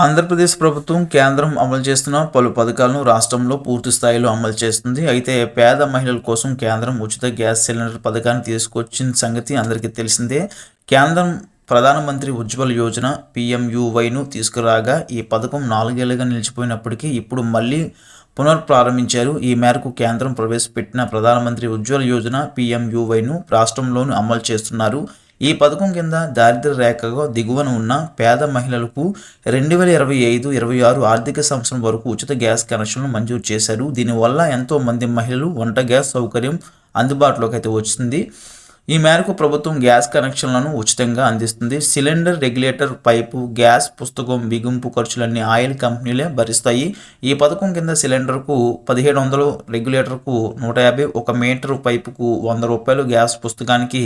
ఆంధ్రప్రదేశ్ ప్రభుత్వం కేంద్రం అమలు చేస్తున్న పలు పథకాలను రాష్ట్రంలో పూర్తి స్థాయిలో అమలు చేస్తుంది. అయితే పేద మహిళల కోసం కేంద్రం ఉచిత గ్యాస్ సిలిండర్ పథకాన్ని తీసుకొచ్చిన సంగతి అందరికీ తెలిసిందే. కేంద్రం ప్రధానమంత్రి ఉజ్వల్ యోజన పిఎంయువైను తీసుకురాగా ఈ పథకం నాలుగేళ్ళుగా నిలిచిపోయినప్పటికీ ఇప్పుడు మళ్ళీ పునర్ప్రారంభించారు. ఈ మేరకు కేంద్రం ప్రవేశపెట్టిన ప్రధానమంత్రి ఉజ్వల్ యోజన పిఎంయువైను రాష్ట్రంలోనూ అమలు చేస్తున్నారు. ఈ పథకం కింద దారిద్ర రేఖగా దిగువన ఉన్న పేద మహిళలకు రెండు వేల ఇరవై ఐదు ఇరవై ఆరు ఆర్థిక సంవత్సరం వరకు ఉచిత గ్యాస్ కనెక్షన్లు మంజూరు చేశారు. దీనివల్ల ఎంతో మంది మహిళలు వంట గ్యాస్ సౌకర్యం అందుబాటులోకి అయితే వచ్చింది. ఈ మేరకు ప్రభుత్వం గ్యాస్ కనెక్షన్లను ఉచితంగా అందిస్తుంది. సిలిండర్ రెగ్యులేటర్ పైపు గ్యాస్ పుస్తకం బిగింపు ఖర్చులన్నీ ఆయిల్ కంపెనీలే భరిస్తాయి. ఈ పథకం కింద సిలిండర్కు పదిహేడు వందలు రెగ్యులేటర్కు నూట యాభై ఒక మీటర్ పైపుకు వంద రూపాయలు గ్యాస్ పుస్తకానికి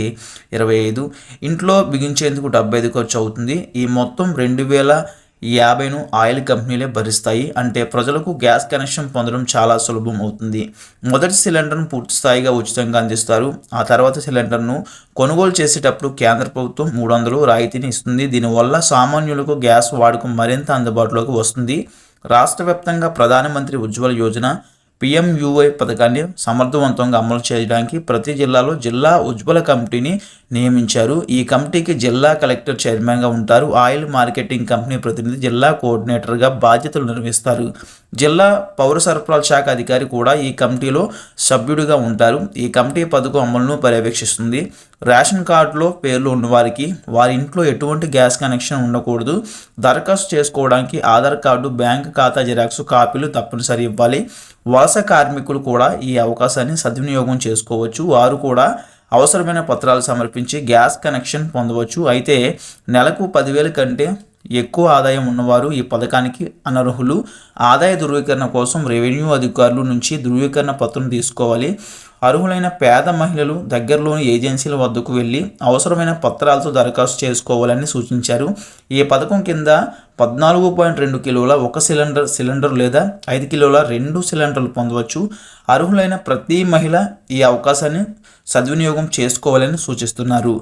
ఇరవై ఐదు ఇంట్లో బిగించేందుకు డెబ్బై ఐదు ఖర్చు అవుతుంది. ఈ మొత్తం రెండు వేల యాభైను ఆయిల్ కంపెనీలే భరిస్తాయి. అంటే ప్రజలకు గ్యాస్ కనెక్షన్ పొందడం చాలా సులభం అవుతుంది. మొదటి సిలిండర్ను పూర్తి స్థాయిగా ఉచితంగా అందిస్తారు. ఆ తర్వాత సిలిండర్ను కొనుగోలు చేసేటప్పుడు కేంద్ర ప్రభుత్వం మూడు వందలు రాయితీని ఇస్తుంది. దీనివల్ల సామాన్యులకు గ్యాస్ వాడకం మరింత అందుబాటులోకి వస్తుంది. రాష్ట్ర వ్యాప్తంగా ప్రధానమంత్రి ఉజ్వల యోజన పిఎంయుఐ పథకాన్ని సమర్థవంతంగా అమలు చేయడానికి ప్రతి జిల్లాలో జిల్లా ఉజ్వల కమిటీని నియమించారు. ఈ కమిటీకి జిల్లా కలెక్టర్ చైర్మన్గా ఉంటారు. ఆయిల్ మార్కెటింగ్ కంపెనీ ప్రతినిధి జిల్లా కోఆర్డినేటర్గా బాధ్యతలు నిర్వహిస్తారు. జిల్లా పౌర సరఫరాల శాఖ అధికారి కూడా ఈ కమిటీలో సభ్యుడిగా ఉంటారు. ఈ కమిటీ పథకం అమలును పర్యవేక్షిస్తుంది. రేషన్ కార్డులో పేర్లు ఉన్నవారికి వారి ఇంట్లో ఎటువంటి గ్యాస్ కనెక్షన్ ఉండకూడదు. దరఖాస్తు చేసుకోవడానికి ఆధార్ కార్డు బ్యాంక్ ఖాతా జిరాక్స్ కాపీలు తప్పనిసరి ఇవ్వాలి. వలస కార్మికులు కూడా ఈ అవకాశాన్ని సద్వినియోగం చేసుకోవచ్చు. వారు కూడా అవసరమైన పత్రాలు సమర్పించి గ్యాస్ కనెక్షన్ పొందవచ్చు. అయితే నెలకు పదివేల కంటే ఎక్కువ ఆదాయం ఉన్నవారు ఈ పథకానికి అనర్హులు. ఆదాయ ధృవీకరణ కోసం రెవెన్యూ అధికారుల నుంచి ధృవీకరణ పత్రం తీసుకోవాలి. అర్హులైన పేద మహిళలు దగ్గరలోని ఏజెన్సీల వద్దకు వెళ్ళి అవసరమైన పత్రాలతో దరఖాస్తు చేసుకోవాలని సూచించారు. ఈ పథకం కింద పద్నాలుగు పాయింట్ రెండు కిలోల ఒక సిలిండర్ సిలిండర్ లేదా ఐదు కిలోల రెండు సిలిండర్లు పొందవచ్చు. అర్హులైన ప్రతి మహిళ ఈ అవకాశాన్ని సద్వినియోగం చేసుకోవాలని సూచిస్తున్నారు.